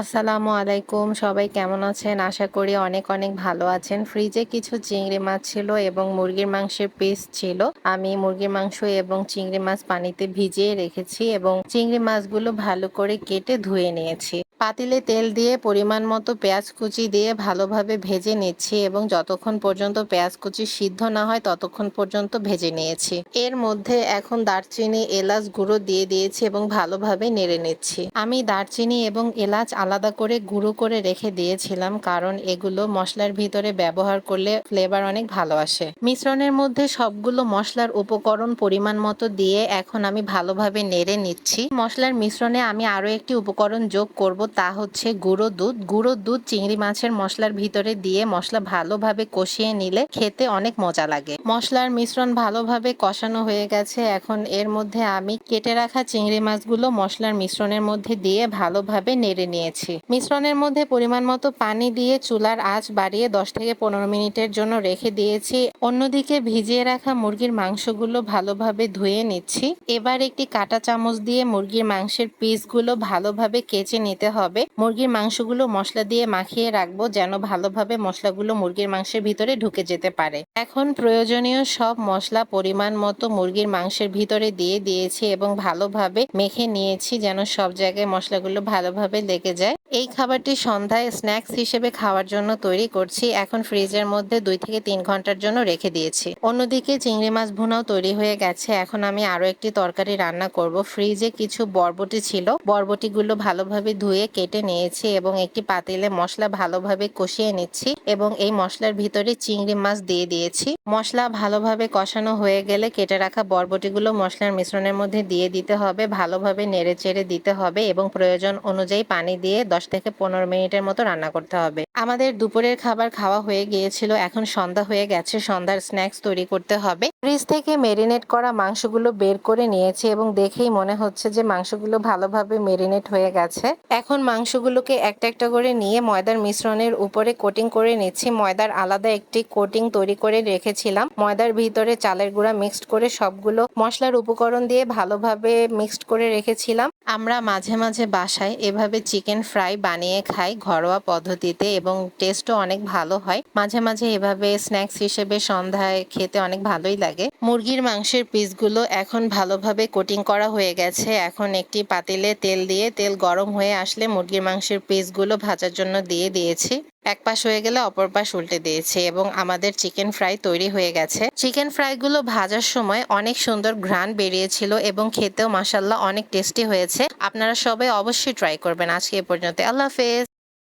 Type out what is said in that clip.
আসসালামু আলাইকুম। সবাই কেমন আছেন? আশা করি অনেক অনেক ভালো আছেন। ফ্রিজে কিছু চিংড়ি মাছ ছিল এবং মুরগির মাংসের পিস ছিল। আমি মুরগির মাংস এবং চিংড়ি মাছ পানিতে ভিজিয়ে রেখেছি এবং চিংড়ি মাছগুলো ভালো করে কেটে ধুয়ে নিয়েছি। পাতিলে তেল দিয়ে পরিমাণ মতো পেঁয়াজ কুচি দিয়ে ভালোভাবে ভেজে নিচ্ছি এবং যতক্ষণ পর্যন্ত পেঁয়াজ কুচি সিদ্ধ না হয় ততক্ষণ পর্যন্ত ভেজে নিয়েছি। এর মধ্যে এখন দারচিনি, এলাচ গুঁড়ো দিয়ে দিয়েছি এবং ভালোভাবে নেড়ে নিচ্ছি। আমি দারচিনি এবং এলাচ আলাদা করে গুঁড়ো করে রেখে দিয়েছিলাম কারণ এগুলো মশলার ভিতরে ব্যবহার করলে ফ্লেভার অনেক ভালো আসে। মিশ্রণের মধ্যে সবগুলো মশলার উপকরণ পরিমাণ মতো দিয়ে এখন আমি ভালোভাবে নেড়ে নিচ্ছি। মশলার মিশ্রণে আমি আরও একটি উপকরণ যোগ করব, তা হচ্ছে গুঁড়ো দুধ। গুঁড়ো দুধ চিংড়ি মাছের মশলার ভিতরে দিয়ে মশলা ভালোভাবে কষিয়ে নিলে খেতে অনেক মজা লাগে। মশলার মিশ্রণ ভালোভাবে কষানো হয়ে গেছে, এখন এর মধ্যে আমি কেটে রাখা চিংড়ি মাছগুলো মশলার মিশ্রণের মধ্যে দিয়ে ভালোভাবে নেড়ে নিয়েছি। মিশ্রণের মধ্যে পরিমাণ মতো পানি দিয়ে চুলার আঁচ বাড়িয়ে দশ থেকে পনেরো মিনিটের জন্য রেখে দিয়েছি। অন্যদিকে ভিজিয়ে রাখা মুরগির মাংসগুলো ভালোভাবে ধুয়ে নিচ্ছি। এবার একটি কাঁটা চামচ দিয়ে মুরগির মাংসের পিসগুলো ভালোভাবে কেচে নিতে হবে। মুরগির মাংসগুলো মশলা দিয়ে মাখিয়ে রাখব যেন ভালোভাবে মশলাগুলো মুরগির মাংসের ভিতরে ঢুকে যেতে পারে। এখন প্রয়োজনীয় সব মশলা পরিমাণ মতো মুরগির মাংসের ভিতরে দিয়ে দিয়েছি এবং ভালোভাবে মেখে নিয়েছি যেন সব জায়গায় মশলাগুলো ভালোভাবে লেগে যায়। 이제. এই খাবারটি সন্ধ্যায় স্ন্যাক্স হিসেবে খাওয়ার জন্য তৈরি করছি। এখন ফ্রিজের মধ্যে দুই থেকে তিন ঘণ্টার জন্য রেখে দিয়েছি। অন্যদিকে চিংড়ি মাছ ভুনাও তৈরি হয়ে গেছে। এখন আমি আরও একটি তরকারি রান্না করব। ফ্রিজে কিছু বরবটি ছিল। বরবটিগুলো ভালোভাবে ধুয়ে কেটে নিয়েছি এবং একটি পাতিলে মশলা ভালোভাবে কষিয়ে নিচ্ছি এবং এই মশলার ভিতরে চিংড়ি মাছ দিয়ে দিয়েছি। মশলা ভালোভাবে কষানো হয়ে গেলে কেটে রাখা বরবটিগুলো মশলার মিশ্রণের মধ্যে দিয়ে দিতে হবে। ভালোভাবে নেড়ে চেড়ে দিতে হবে এবং প্রয়োজন অনুযায়ী পানি দিয়ে দশ থেকে পনেরো মিনিটের মতো রান্না করতে হবে। আমাদের দুপুরের খাবার খাওয়া হয়ে গিয়েছিল, এখন সন্ধ্যা হয়ে গেছে, সন্ধ্যার স্ন্যাক্স তৈরি করতে হবে। ফ্রিজ থেকে মেরিনেট করা মাংসগুলো বের করে নিয়েছি এবং দেখেই মনে হচ্ছে যে মাংসগুলো ভালোভাবে মেরিনেট হয়ে গেছে। এখন মাংসগুলোকে একটা একটা করে নিয়ে ময়দার মিশ্রণের উপরে কোটিং করে নিচ্ছি। ময়দার আলাদা একটি কোটিং তৈরি করে রেখেছিলাম। ময়দার ভিতরে চালের গুঁড়া মিক্সড করে সবগুলো মশলার উপকরণ দিয়ে ভালোভাবে মিক্সড করে রেখেছিলাম। আমরা মাঝে মাঝে বাসায় এভাবে চিকেন ফ্রাই বানিয়ে খাই ঘরোয়া পদ্ধতিতে এবং টেস্টও অনেক ভালো হয়। মাঝে মাঝে এভাবে স্ন্যাক্স হিসেবে সন্ধ্যায় খেতে অনেক ভালোই লাগে। মুরগির মাংসের পিসগুলো এখন ভালোভাবে কোটিং করা হয়ে গেছে। এখন একটি পাতিলে তেল দিয়ে তেল গরম হয়ে আসলে মুরগির মাংসের পিসগুলো ভাজার জন্য দিয়ে দিয়েছি। এক পাশ হয়ে গেলে অপর পাশ উল্টে দিয়েছি এবং আমাদের চিকেন ফ্রাই তৈরি হয়ে গেছে। চিকেন ফ্রাইগুলো ভাজার সময় অনেক সুন্দর ঘ্রাণ বেরিয়েছিল এবং খেতেও মাসাল্লাহ অনেক টেস্টি হয়েছে। আপনারা সবাই অবশ্যই ট্রাই করবেন। আজকে এ পর্যন্ত আল্লাহ হাফেজ।